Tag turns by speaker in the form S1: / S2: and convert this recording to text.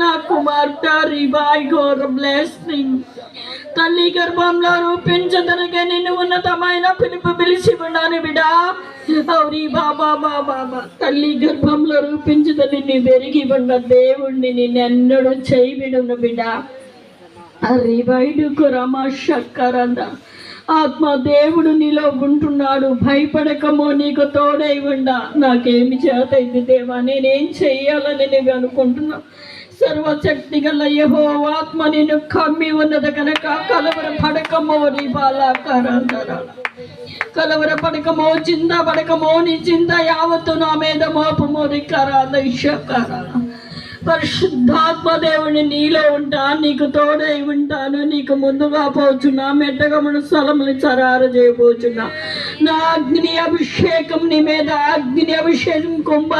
S1: నా కుమార్తె రిబాయ్ ఘోర blessing. తల్లి గర్భంలో రూపించదనగా నేను ఉన్నతమైన పిలుపు పిలిచి ఉన్నాను బిడా. అవురి బాబా బాబా బాబా. తల్లి గర్భంలో రూపించదని నీ పెరిగి ఉన్న దేవుణ్ణి నిన్నెన్నడూ చేయి విడును బిడా. రివైడుకు రమ శక్కరంద. ఆత్మ దేవుడు నీలో ఉంటున్నాడు. భయపడకమో నీకు తోడై ఉండా. నాకేమి చేతైంది దేవా? నేనేం చెయ్యాలని నువ్వు అనుకుంటున్నావు? సర్వశక్తి గల యహో ఆత్మ నిన్ను కమ్మి ఉన్నది కనుక కలవర పడకమో నీ బాలాకారందర కలవర పడకమో చింత పడకమో నీ చింత యావత్తు నా మీద మోపమో రికరాల ఇషకారా పరిశుద్ధాత్మ దేవుని నీలో ఉంటా నీకు తోడై ఉంటాను నీకు ముందుగా పోచున్నా మెట్టగమను స్థలముని చరారు చేయబోచున్నా. నా అగ్ని అభిషేకం నీ మీద అగ్ని అభిషేకం కుంభరి